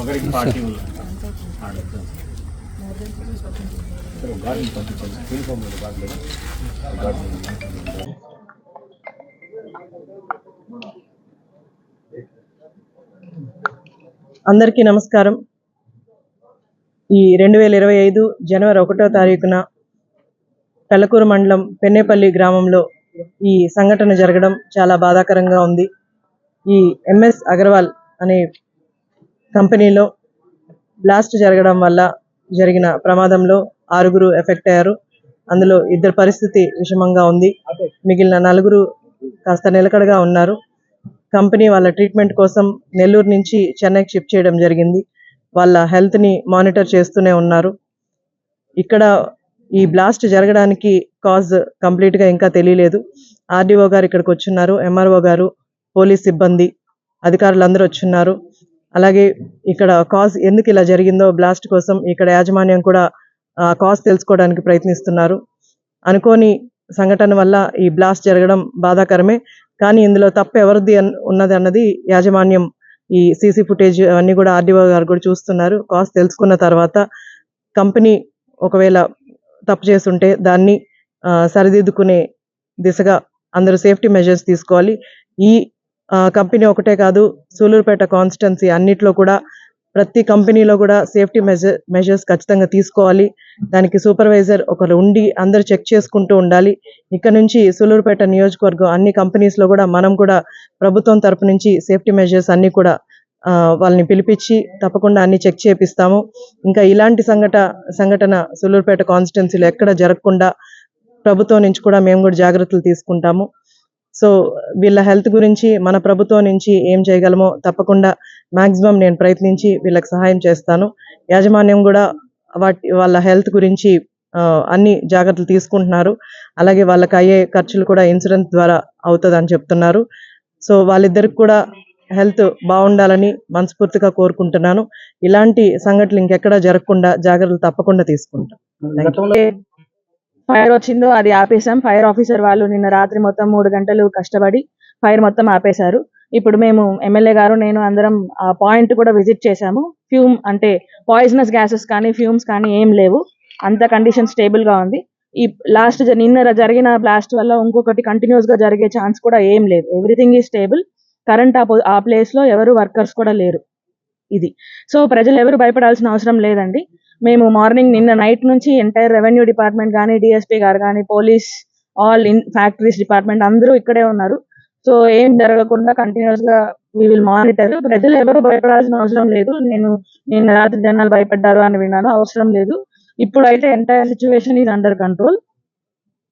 ఒకరికి పార్టీ అందరికీ నమస్కారం. ఈ రెండు వేల ఇరవై ఐదు జనవరి ఒకటో తారీఖున పెళ్ళకూరు మండలం పెన్నేపల్లి గ్రామంలో ఈ సంఘటన జరగడం చాలా బాధాకరంగా ఉంది. ఈ ఎంఎస్ అగర్వాల్ అనే కంపెనీలో బ్లాస్ట్ జరగడం వల్ల జరిగిన ప్రమాదంలో ఆరుగురు ఎఫెక్ట్ అయ్యారు. అందులో ఇద్దరు పరిస్థితి విషమంగా ఉంది. మిగిలిన నలుగురు కాస్త నిలకడగా ఉన్నారు. కంపెనీ వాళ్ళ ట్రీట్మెంట్ కోసం నెల్లూరు నుంచి చెన్నైకి షిఫ్ట్ చేయడం జరిగింది. వాళ్ళ హెల్త్ని మానిటర్ చేస్తూనే ఉన్నారు. ఇక్కడ ఈ బ్లాస్ట్ జరగడానికి కాజ్ కంప్లీట్గా ఇంకా తెలియలేదు. ఆర్డీఓ గారు ఇక్కడికి వచ్చున్నారు. ఎంఆర్ఓ గారు పోలీస్ సిబ్బంది అధికారులు అందరూ వచ్చున్నారు. అలాగే ఇక్కడ కాజ్ ఎందుకు ఇలా జరిగిందో బ్లాస్ట్ కోసం ఇక్కడ యాజమాన్యం కూడా కాజ్ తెలుసుకోవడానికి ప్రయత్నిస్తున్నారు. అనుకోని సంఘటన వల్ల ఈ బ్లాస్ట్ జరగడం బాధాకరమే. కానీ ఇందులో తప్పు ఎవరిది అన్- ఉన్నది అన్నది యాజమాన్యం ఈ సీసీ ఫుటేజ్ అన్నీ కూడా ఆర్డీఓ గారు కూడా చూస్తున్నారు. కాస్ట్ తెలుసుకున్న తర్వాత కంపెనీ ఒకవేళ తప్పు చేస్తుంటే దాన్ని ఆ, సరిదిద్దుకునే దిశగా అందరూ సేఫ్టీ మెజర్స్ తీసుకోవాలి. ఈ కంపెనీ ఒకటే కాదు సూలూరుపేట కాన్స్టెన్సీ అన్నిట్లో కూడా ప్రతి కంపెనీలో కూడా సేఫ్టీ మెజర్ మెజర్స్ ఖచ్చితంగా తీసుకోవాలి. దానికి సూపర్వైజర్ ఒకరు ఉండి అందరు చెక్ చేసుకుంటూ ఉండాలి. ఇక్కడ నుంచి సూలూరుపేట నియోజకవర్గం అన్ని కంపెనీస్లో కూడా మనం కూడా ప్రభుత్వం తరపు నుంచి సేఫ్టీ మెజర్స్ అన్ని కూడా ఆ, వాళ్ళని పిలిపించి తప్పకుండా అన్ని చెక్ చేపిస్తాము. ఇంకా ఇలాంటి సంఘట సంఘటన సూలూరుపేట కాన్స్టిట్యున్సీలో ఎక్కడ జరగకుండా ప్రభుత్వం నుంచి కూడా మేము కూడా జాగ్రత్తలు తీసుకుంటాము. సో వీళ్ళ హెల్త్ గురించి మన ప్రభుత్వం నుంచి ఏం చేయగలమో తప్పకుండా మాక్సిమం నేను ప్రయత్నించి వీళ్ళకి సహాయం చేస్తాను. యాజమాన్యం కూడా వాటి వాళ్ళ హెల్త్ గురించి అన్ని జాగ్రత్తలు తీసుకుంటున్నారు. అలాగే వాళ్ళకి అయ్యే ఖర్చులు కూడా ఇన్సూరెన్స్ ద్వారా అవుతుందని చెప్తున్నారు. సో వాళ్ళిద్దరికి కూడా హెల్త్ బాగుండాలని మనస్ఫూర్తిగా కోరుకుంటున్నాను. ఇలాంటి సంఘటనలు ఇంకెక్కడా జరగకుండా జాగ్రత్తలు తప్పకుండా తీసుకుంటాం. ఫైర్ వచ్చిందో అది ఆపేసాం ఫైర్ ఆఫీసర్ వాళ్ళు నిన్న రాత్రి మొత్తం మూడు గంటలు కష్టపడి ఫైర్ మొత్తం ఆపేశారు. ఇప్పుడు మేము ఎమ్మెల్యే గారు నేను అందరం ఆ పాయింట్ కూడా విజిట్ చేశాము. ఫ్యూమ్ అంటే పాయిజనస్ గ్యాసెస్ కానీ ఫ్యూమ్స్ కానీ ఏం లేవు. అంత కండిషన్ స్టేబుల్గా ఉంది. ఈ లాస్ట్ నిన్న జరిగిన బ్లాస్ట్ వల్ల ఇంకొకటి కంటిన్యూస్గా జరిగే ఛాన్స్ కూడా ఏం లేదు. ఎవ్రీథింగ్ ఈ స్టేబుల్ కరెంట్ ఆ ఆ ప్లేస్లో ఎవరు వర్కర్స్ కూడా లేరు. ఇది. సో ప్రజలు ఎవరు భయపడాల్సిన అవసరం లేదండి. మేము మార్నింగ్ నిన్న నైట్ నుంచి ఎంటైర్ రెవెన్యూ డిపార్ట్మెంట్ కానీ డిఎస్పీ గారు కానీ police all in factories department అందరూ ఇక్కడే ఉన్నారు. సో ఏం జరగకుండా కంటిన్యూస్గా వీ విల్ మానిటర్ ప్రజలు ఎవరు భయపడాల్సిన అవసరం లేదు. నేను నిన్న రాత్రి జనాలు భయపడ్డారు అని విన్నాను. అవసరం లేదు. ఇప్పుడైతే entire situation is under control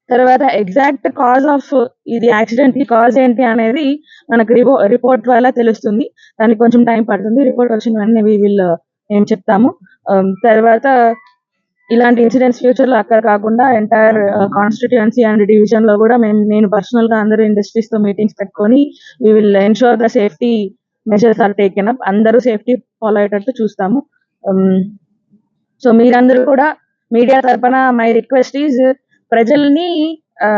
తర్వాత ఎగ్జాక్ట్ కాజ్ ఆఫ్ ఇది యాక్సిడెంట్ ఈ కాజ్ ఏంటి అనేది మనకు రిపోర్ట్ వల్ల తెలుస్తుంది. దానికి కొంచెం టైం పడుతుంది. రిపోర్ట్ వచ్చిన వెంటనే వీ విల్ ఏం చెప్తాము. Um, తర్వాత ఇలాంటి ఇన్సిడెంట్స్ ఫ్యూచర్లో అక్కడ కాకుండా ఎంటైర్ కాన్స్టిట్యుయెన్సీ అండ్ డివిజన్లో కూడా మేము నేను పర్సనల్గా అందరూ ఇండస్ట్రీస్తో మీటింగ్స్ పెట్టుకొని we will ensure the safety measures are taken up అందరూ సేఫ్టీ ఫాలో అయ్యేటట్టు చూస్తాము. Um, సో మీరందరూ కూడా మీడియా తరఫున మై రిక్వెస్ట్ ఈజ్ ప్రజల్ని ఆ,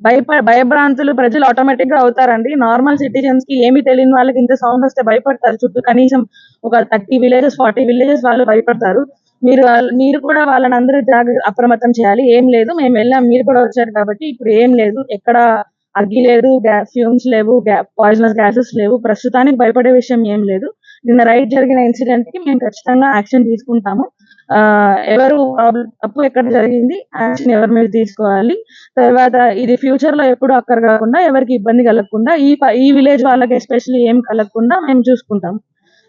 భయప భయభ్రాంతులు ప్రజలు ఆటోమేటిక్గా అవుతారండి. నార్మల్ సిటిజన్స్కి ఏమి తెలియని వాళ్ళకి ఇంత సౌండ్ వస్తే భయపడతారు. చుట్టూ కనీసం ఒక థర్టీ విలేజెస్ ఫార్టీ విలేజెస్ వాళ్ళు భయపడతారు. మీరు మీరు కూడా వాళ్ళని అందరూ జాగ్రత్త అప్రమత్తం చేయాలి. ఏం లేదు. మేము వెళ్ళాం. మీరు కూడా వచ్చారు కాబట్టి ఇప్పుడు ఏం లేదు. ఎక్కడ అగ్గి లేదు ఫ్యూమ్స్ లేవు పాయిజనస్ గ్యాసెస్ లేవు. ప్రస్తుతానికి భయపడే విషయం ఏం లేదు. నిన్న రైట్ జరిగిన ఇన్సిడెంట్కి మేము ఖచ్చితంగా యాక్షన్ తీసుకుంటాము. ఎవరు తప్పు ఎక్కడ జరిగింది యాక్షన్ ఎవరి మీద తీసుకోవాలి తర్వాత ఇది ఫ్యూచర్లో ఎప్పుడు అక్కడ కాకుండా ఎవరికి ఇబ్బంది కలగకుండా ఈ ఈ విలేజ్ వాళ్ళకి ఎస్పెషల్లీ ఏం కలగకుండా మేము చూసుకుంటాం.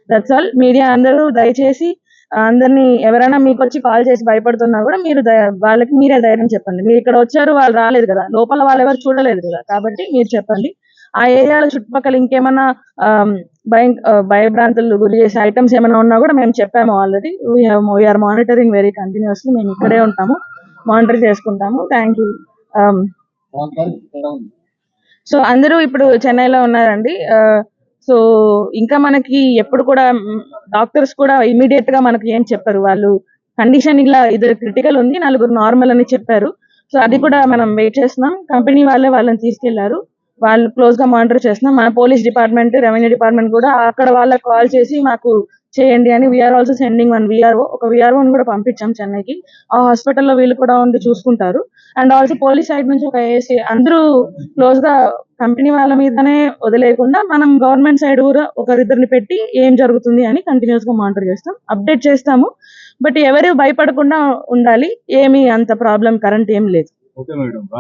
దట్స్ ఆల్ మీడియా అందరూ దయచేసి అందరినీ ఎవరైనా మీకు వచ్చి కాల్ చేసి భయపడుతున్నా కూడా మీరు వాళ్ళకి మీరే ధైర్యం చెప్పండి. మీరు ఇక్కడ వచ్చారు వాళ్ళు రాలేదు కదా. లోపల వాళ్ళు ఎవరు చూడలేదు కదా. కాబట్టి మీరు చెప్పండి. ఆ ఏరియాల చుట్టుపక్కల ఇంకేమైనా భయం భయభ్రాంతులు గురి చేసే ఐటమ్స్ ఏమైనా ఉన్నా కూడా మేము చెప్పాము already we're monitoring very continuously మేము ఇక్కడే ఉంటాము. మానిటర్ చేసుకుంటాము. థ్యాంక్ యూ సో అందరూ ఇప్పుడు చెన్నైలో ఉన్నారండి. సో ఇంకా మనకి ఎప్పుడు కూడా డాక్టర్స్ కూడా ఇమీడియట్గా మనకి ఏం చెప్పారు. వాళ్ళు కండిషన్ ఇలా ఇద్దరు క్రిటికల్ ఉంది. నలుగురు నార్మల్ అని చెప్పారు. సో అది కూడా మనం వెయిట్ చేస్తున్నాం. కంపెనీ వాళ్ళే వాళ్ళని తీసుకెళ్ళారు. వాళ్ళు క్లోజ్గా మానిటర్ చేస్తున్నాం మన పోలీస్ డిపార్ట్మెంట్ రెవెన్యూ డిపార్ట్మెంట్ కూడా అక్కడ వాళ్ళకి కాల్ చేసి మాకు చేయండి అని we're also sending one VRO ఒక వీఆర్ఓని కూడా పంపించాం చెన్నైకి. ఆ హాస్పిటల్లో వీళ్ళు కూడా ఉండి చూసుకుంటారు. అండ్ ఆల్సో పోలీస్ సైడ్ నుంచి ఒక ఏసీ అందరూ క్లోజ్గా కంపెనీ వాళ్ళ మీదనే వదిలేయకుండా మనం గవర్నమెంట్ సైడ్ కూడా ఒకరిద్దరిని పెట్టి ఏం జరుగుతుంది అని కంటిన్యూస్గా మానిటర్ చేస్తాం. అప్డేట్ చేస్తాము. బట్ ఎవరు భయపడకుండా ఉండాలి ఏమీ అంత ప్రాబ్లం కరెంట్ ఏం లేదు.